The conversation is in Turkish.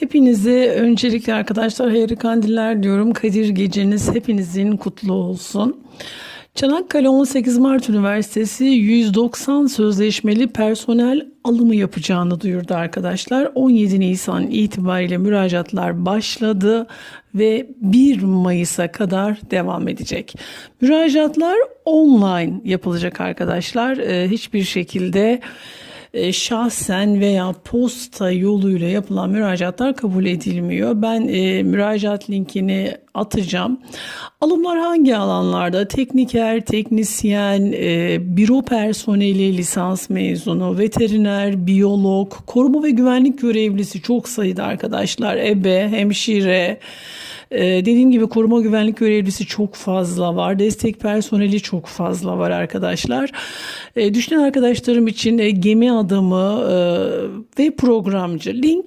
Hepinize öncelikle arkadaşlar hayırlı kandiller diyorum. Kadir geceniz hepinizin kutlu olsun. Çanakkale 18 Mart Üniversitesi 190 sözleşmeli personel alımı yapacağını duyurdu arkadaşlar. 17 Nisan itibariyle müracaatlar başladı ve 1 Mayıs'a kadar devam edecek. Müracaatlar online yapılacak arkadaşlar. Ee, hiçbir şekilde e, şahsen veya posta yoluyla yapılan müracaatlar kabul edilmiyor. Ben e, müracaat linkini atacağım. Alımlar hangi alanlarda? Tekniker, teknisyen, e, büro personeli, lisans mezunu, veteriner, biyolog, koruma ve güvenlik görevlisi çok sayıda arkadaşlar. Ebe, hemşire, dediğim gibi koruma güvenlik görevlisi çok fazla var. Destek personeli çok fazla var arkadaşlar. Ee, düşünen arkadaşlarım için e, gemi adamı e, ve programcı link